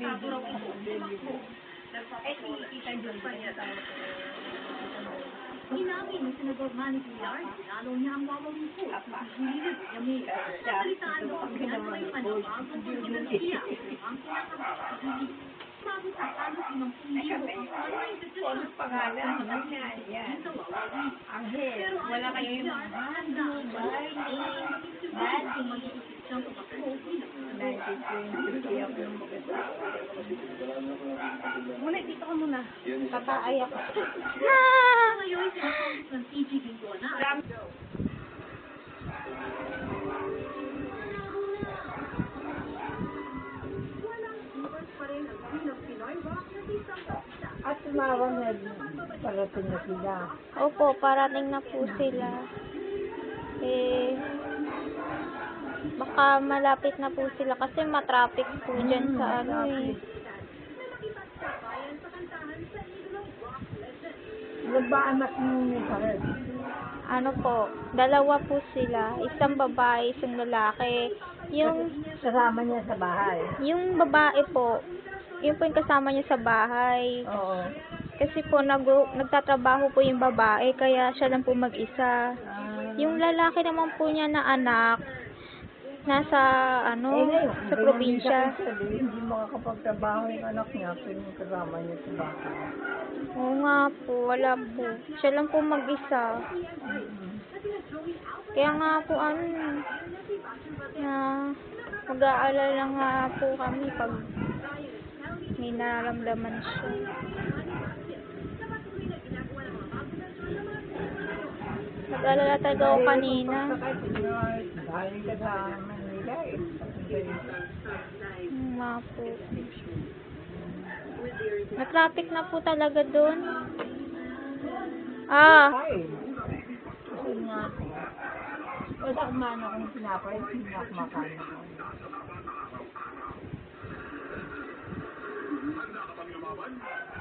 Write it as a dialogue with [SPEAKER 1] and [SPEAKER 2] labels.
[SPEAKER 1] Nagtago raw ito. Tumakbo. Eh, si Tita niya
[SPEAKER 2] Inamin ni Senador Manny Villar, lalo niya ang wawawin at mahihilig yamin. Salitaan mo ang ginagaway panabagong organisiya ang pinakamahihilig. Sabot sa halos limang libo ang online petition
[SPEAKER 3] Ano pangalan? Ano? Yan.
[SPEAKER 2] sa wawawin.
[SPEAKER 3] Angel. Wala kayo yung
[SPEAKER 2] handa ang magiging kung mag-iisip siyang
[SPEAKER 1] Muna, dito ka muna. Tataay ako.
[SPEAKER 3] At tumawag na parating na sila.
[SPEAKER 4] Opo, parating na po sila. Eh, baka malapit na po sila kasi matraffic po dyan sa ano eh.
[SPEAKER 3] Ilan ba anak mo ni Karel?
[SPEAKER 4] Ano po, dalawa po sila. Isang babae, isang lalaki. Yung,
[SPEAKER 3] Kasama niya sa bahay.
[SPEAKER 4] yung babae po, yun po yung kasama niya sa bahay.
[SPEAKER 3] Oo.
[SPEAKER 4] Kasi po nag nagtatrabaho po yung babae, kaya siya lang po mag-isa.
[SPEAKER 3] Ah,
[SPEAKER 4] Yung lalaki naman po niya na anak, nasa ano,
[SPEAKER 3] eh, ngayon,
[SPEAKER 4] sa probinsya.
[SPEAKER 3] kasi Hindi makakapagtrabaho yung anak niya kung yung kasama niya sa bahay.
[SPEAKER 4] Oo nga po, wala po. Siya lang po mag-isa. Kaya nga po ano, na mag-aalala nga po kami pag may nararamdaman siya. Nag-alala talaga ako kanina. Nga po. Na-traffic na po talaga doon. Ah,
[SPEAKER 3] wala akong pinapay, pinakamakain ako.